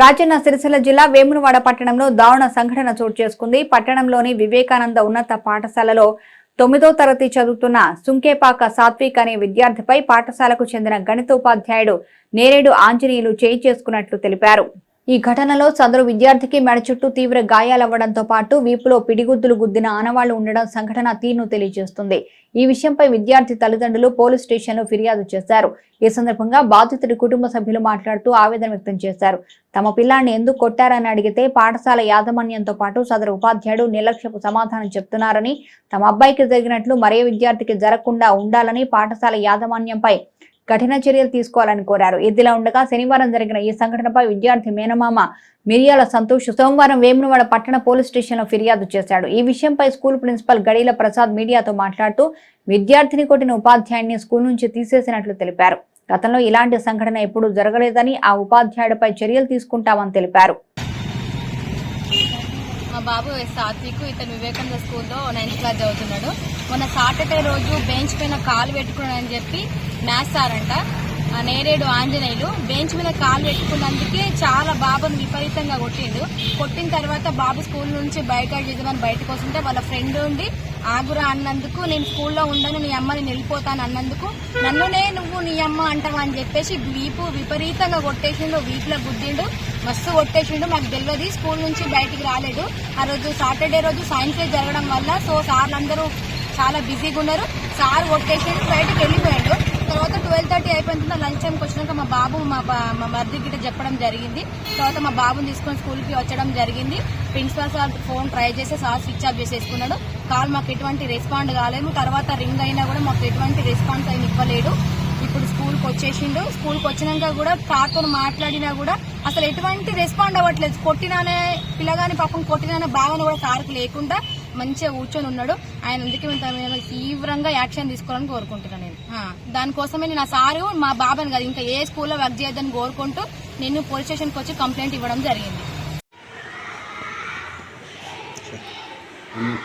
రాజన్న సిరిసిల్ల జిల్లా వేమునవాడ పట్టణంలో దారుణ సంఘటన చోటు చేసుకుంది. పట్టణంలోని వివేకానంద ఉన్నత పాఠశాలలో తొమ్మిదో తరగతి చదువుతున్న సుంకేపాక సాత్విక్ అనే విద్యార్థిపై పాఠశాలకు చెందిన గణితోపాధ్యాయుడు నేరేడు ఆంజనేయులు చేయి చేసుకున్నట్లు తెలిపారు. ఈ ఘటనలో సదరు విద్యార్థికి మెడ చుట్టూ తీవ్ర గాయాలవ్వడంతో పాటు వీపులో పిడిగుద్దులు గుద్దిన ఆనవాళ్ళు ఉండడం సంఘటన తీరును తెలియజేస్తుంది. ఈ విషయంపై విద్యార్థి తల్లిదండ్రులు పోలీస్ స్టేషన్లో ఫిర్యాదు చేశారు. ఈ సందర్భంగా బాధితుడి కుటుంబ సభ్యులు మాట్లాడుతూ ఆవేదన వ్యక్తం చేశారు. తమ పిల్లాన్ని ఎందుకు కొట్టారని అడిగితే పాఠశాల యాజమాన్యంతో పాటు సదరు ఉపాధ్యాయుడు నిర్లక్ష్యపు సమాధానం చెప్తున్నారని తమ అబ్బాయికి జరిగినట్లు మరే విద్యార్థికి జరగకుండా ఉండాలని పాఠశాల యాజమాన్యంపై కఠిన చర్యలు తీసుకోవాలని కోరారు. ఇదిలా ఉండగా శనివారం జరిగిన ఈ సంఘటనపై విద్యార్థి మేనమామ మిరియాల సంతోష్ సోమవారం వేమునవాడ పట్టణ పోలీస్ స్టేషన్లో ఫిర్యాదు చేశాడు. ఈ విషయంపై స్కూల్ ప్రిన్సిపల్ గడీల ప్రసాద్ మీడియాతో మాట్లాడుతూ విద్యార్థిని కొట్టిన ఉపాధ్యాయుని స్కూల్ నుంచి తీసేసినట్లు తెలిపారు. గతంలో ఇలాంటి సంఘటన ఎప్పుడూ జరగలేదని ఆ ఉపాధ్యాయుడిపై చర్యలు తీసుకుంటామని తెలిపారు. మా బాబు సాత్విక్ ఇతను వివేకానంద స్కూల్లో నైన్త్ క్లాస్ చదువుతున్నాడు. మొన్న సాటర్డే రోజు బెంచ్ పైన కాలు పెట్టుకున్నాడని చెప్పి మ్యాథ్స్ సార్ అంట నేరేడు ఆంజనేయులు బెంచ్ మీద కాలు పెట్టుకున్నందుకే చాలా బాబుని విపరీతంగా కొట్టిండు. కొట్టిన తర్వాత బాబు స్కూల్ నుంచి బయట చేద్దామని బయటకు వస్తుంటే వాళ్ళ ఫ్రెండ్ ఉండి ఆగురా అన్నందుకు నేను స్కూల్లో ఉండను నీ అమ్మని నిలిపోతాను వెళ్ళిపోతాను అన్నందుకు. నన్నునే నువ్వు నీ అమ్మ అంటావా? అని చెప్పేసి వీపు విపరీతంగా కొట్టేసిండు వీపులో గుద్దిండు. మస్తు కొట్టేసిండు మాకు తెలియదు స్కూల్ నుంచి బయటికి రాలేదు. ఆ రోజు సాటర్డే రోజు సైన్స్ డే జరగడం వల్ల సో సార్లు అందరూ చాలా బిజీగా ఉన్నారు. సార్ కొట్టేసిండు బయటకు వెళ్ళిపోయాడు. ట్వెల్వ్ థర్టీ అయిపోయిన లంచ్ టైంకి వచ్చినాక మా బాబు మా మా మరిది గిట్ట చెప్పడం జరిగింది. తర్వాత మా బాబుని తీసుకొని స్కూల్కి వచ్చడం జరిగింది. ప్రిన్సిపల్ సార్ ఫోన్ ట్రై చేసి సార్ స్విచ్ ఆఫ్ చేసేసుకున్నాడు. కాల్ మాకు ఎటువంటి రెస్పాండ్ కాలేదు. తర్వాత రింగ్ అయినా కూడా మాకు ఎటువంటి రెస్పాన్స్ అయిన ఇవ్వలేడు ఇప్పుడు స్కూల్కి వచ్చేసిండు. స్కూల్కి వచ్చినాక కూడా సార్తో మాట్లాడినా కూడా అసలు ఎటువంటి రెస్పాండ్ అవ్వట్లేదు. కొట్టినానే పిల్లగాని పాపం కొట్టినానే భావన కూడా సార్కి లేకుండా మంచిగా కూర్చొని ఉన్నాడు. ఆయన అందుకే మేము తీవ్రంగా యాక్షన్ తీసుకోవాలని కోరుకుంటున్నాను నేను. దానికోసమే నేను ఆ సారు మా బాబాని కాదు ఇంకా ఏ స్కూల్లో వర్క్ చేయొద్దని కోరుకుంటూ నేను పోలీస్ స్టేషన్కి వచ్చి కంప్లైంట్ ఇవ్వడం జరిగింది.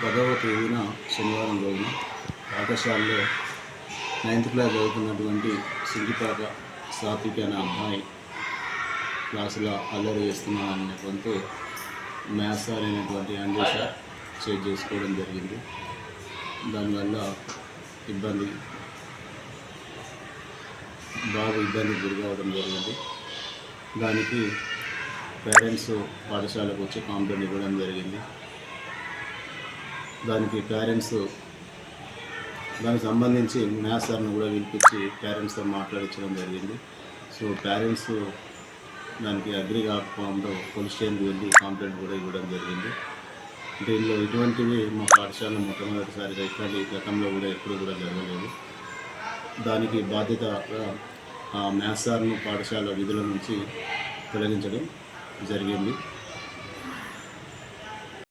పదవ తేదీన శనివారం రోజున పాఠశాలలో నైన్త్ క్లాస్ చదువుతున్నటువంటి సింగిపాక సాత్విక అనే అమ్మాయి క్లాసులో అల్లరి చేస్తున్నాననే కొంత మ్యాథ్స్ సార్ అనేటువంటి అందేశ చేజ్ చేసుకోవడం జరిగింది. దానివల్ల ఇబ్బంది బాగా ఇబ్బంది గురి కావడం జరిగింది. దానికి పేరెంట్స్ పాఠశాలకు వచ్చి కాంప్లైంట్ ఇవ్వడం జరిగింది. దానికి పేరెంట్స్ దానికి సంబంధించి మ్యాథ్స్ సార్ని కూడా పిలిపించి పేరెంట్స్తో మాట్లాడించడం జరిగింది. సో పేరెంట్స్ దానికి అగ్రి కాకపోవడంతో పోలీస్ స్టేషన్కి వెళ్ళి కంప్లైంట్ కూడా ఇవ్వడం జరిగింది. దీనిలో ఇటువంటివి మా పాఠశాల మొట్టమొదటిసారిగా ఇట్లాంటి గతంలో కూడా ఎప్పుడు కూడా జరగలేదు. దానికి బాధ్యత ఆ మ్యాథ్స్ సార్ను పాఠశాల విధుల నుంచి తొలగించడం జరిగింది.